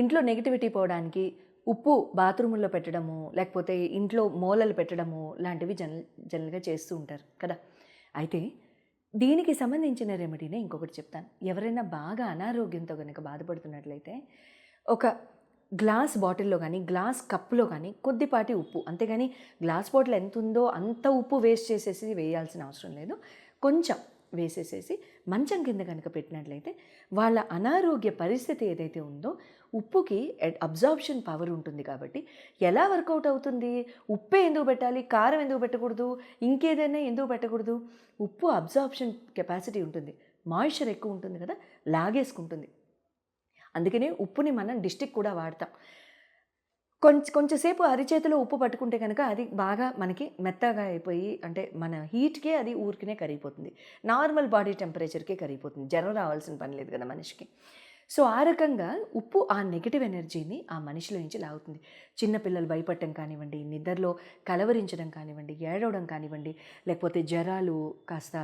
ఇంట్లో నెగిటివిటీ పోవడానికి ఉప్పు బాత్రూముల్లో పెట్టడము లేకపోతే ఇంట్లో మూలలు పెట్టడము లాంటివి జనరల్ జనరల్గా చేస్తూ ఉంటారు కదా. అయితే దీనికి సంబంధించిన రెమెడీనే ఇంకొకటి చెప్తాను. ఎవరైనా బాగా అనారోగ్యంతో కనుక బాధపడుతున్నట్లయితే ఒక గ్లాస్ బాటిల్లో కానీ గ్లాస్ కప్పులో కానీ కొద్దిపాటి ఉప్పు అంతేగాని గ్లాస్ బాటిల్ ఎంత ఉందో అంత ఉప్పు వేస్ట్ చేసేసి వేయాల్సిన అవసరం లేదు. కొంచెం వేసేసేసి మంచం కింద కనుక పెట్టినట్లయితే వాళ్ళ అనారోగ్య పరిస్థితి ఏదైతే ఉందో ఉప్పుకి అబ్జార్ప్షన్ పవర్ ఉంటుంది కాబట్టి ఎలా వర్కౌట్ అవుతుంది? ఉప్పే ఎందుకు పెట్టాలి? కారం ఎందుకు పెట్టకూడదు? ఇంకేదైనా ఎందుకు పెట్టకూడదు? ఉప్పు అబ్జార్ప్షన్ కెపాసిటీ ఉంటుంది. మాయిశ్చర్ ఎక్కువ ఉంటుంది కదా? లాగేసుకుంటుంది. అందుకనే ఉప్పుని మనం డిస్టిక్ కూడా వాడతాం. కొంచెం కొంచెంసేపు అరిచేతిలో ఉప్పు పట్టుకుంటే కనుక అది బాగా మనకి మెత్తగా అయిపోయి అంటే మన హీట్కే అది ఊరికినే కరిగిపోతుంది. నార్మల్ బాడీ టెంపరేచర్కే కరిగిపోతుంది. జ్వరం రావాల్సిన పని లేదు కదా మనిషికి. సో ఆ రకంగా ఉప్పు ఆ నెగిటివ్ ఎనర్జీని ఆ మనిషిలో నుంచి లాగుతుంది. చిన్నపిల్లలు భయపడటం కానివ్వండి నిద్రలో కలవరించడం కానివ్వండి ఏడవడం కానివ్వండి లేకపోతే జ్వరాలు కాస్త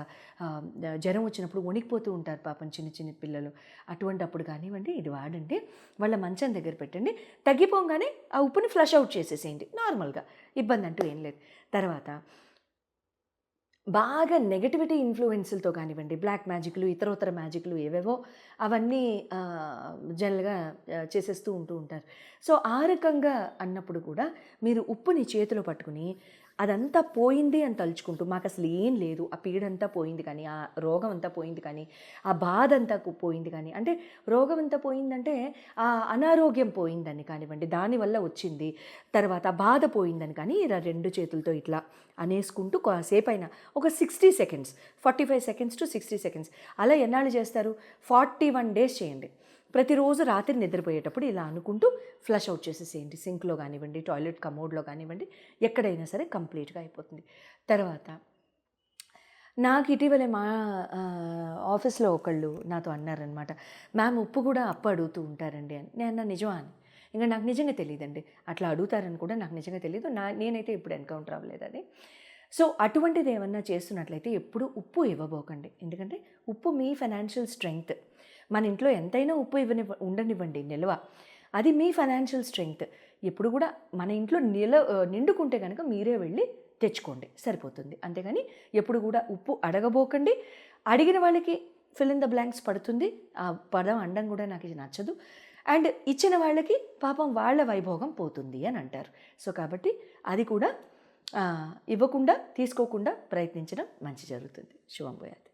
జ్వరం వచ్చినప్పుడు వణికిపోతూ ఉంటారు పాపం చిన్న చిన్న పిల్లలు. అటువంటప్పుడు కానివ్వండి ఇది వాడండి వాళ్ళ మంచం దగ్గర పెట్టండి తగ్గిపోగానే ఆ ఉప్పుని ఫ్లష్ అవుట్ చేసేసేయండి నార్మల్గా. ఇబ్బంది అంటూ ఏం లేదు. తర్వాత బాగా నెగటివిటీ ఇన్ఫ్లుయెన్స్లతో కానివ్వండి బ్లాక్ మ్యాజిక్లు ఇతరోతర మ్యాజిక్లు ఏవేవో అవన్నీ జనరల్గా చేసేస్తూ ఉంటూ ఉంటారు. సో ఆ రకంగా అన్నప్పుడు కూడా మీరు ఉప్పుని చేతిలో పట్టుకుని అదంతా పోయింది అని తలుచుకుంటూ మాకు అసలు ఏం లేదు. ఆ పీడంతా పోయింది కానీ ఆ రోగం అంతా పోయింది కానీ ఆ బాధ అంతా పోయింది కానీ అంటే రోగం అంతా పోయిందంటే ఆ అనారోగ్యం పోయిందని కానివ్వండి దానివల్ల వచ్చింది. తర్వాత ఆ బాధ పోయిందని కానీ ఇలా రెండు చేతులతో ఇట్లా అనేసుకుంటూ కాసేపు అయినా ఒక sixty seconds forty five seconds to sixty seconds అలా ఎన్నాళ్ళు చేస్తారు? ఫార్టీ వన్ డేస్ చేయండి. ప్రతిరోజు రాత్రి నిద్రపోయేటప్పుడు ఇలా అనుకుంటూ ఫ్లష్ అవుట్ చేసేసేయండి. సింక్లో కానివ్వండి టాయిలెట్ కమోడ్లో కానివ్వండి ఎక్కడైనా సరే కంప్లీట్గా అయిపోతుంది. తర్వాత నాకు ఇటీవలే మా ఆఫీస్లో ఒకళ్ళు నాతో అన్నారనమాట మ్యామ్ ఉప్పు కూడా అప్పు అడుగుతూ ఉంటారండి అని. నేను అన్న నిజమా అని. ఇంకా నాకు నిజంగా తెలియదండి. అట్లా అడుగుతారని కూడా నాకు నిజంగా తెలియదు నా నేనైతే ఇప్పుడు ఎన్కౌంటర్ అవ్వలేదు అది. సో అటువంటిది ఏమన్నా చేస్తున్నట్లయితే ఎప్పుడు ఉప్పు ఇవ్వబోకండి. ఎందుకంటే ఉప్పు మీ ఫైనాన్షియల్ స్ట్రెంగ్త్ మన ఇంట్లో ఎంతైనా ఉప్పు ఇవ్వని ఉండనివ్వండి నిల్వ. అది మీ ఫైనాన్షియల్ స్ట్రెంగ్త్ ఎప్పుడు కూడా మన ఇంట్లో నిల నిండుకుంటే కనుక మీరే వెళ్ళి తెచ్చుకోండి. సరిపోతుంది. అంతేగాని ఎప్పుడు కూడా ఉప్పు అడగబోకండి. అడిగిన వాళ్ళకి ఫిల్ ఇన్ ద బ్లాంక్స్ పడుతుంది. ఆ పదం అండం కూడా నాకు ఇది నచ్చదు. అండ్ ఇచ్చిన వాళ్ళకి పాపం వాళ్ళ వైభోగం పోతుంది అని అంటారు. సో కాబట్టి అది కూడా ఇవ్వకుండా తీసుకోకుండా ప్రయత్నించడం మంచి జరుగుతుంది. శుభం పోయాది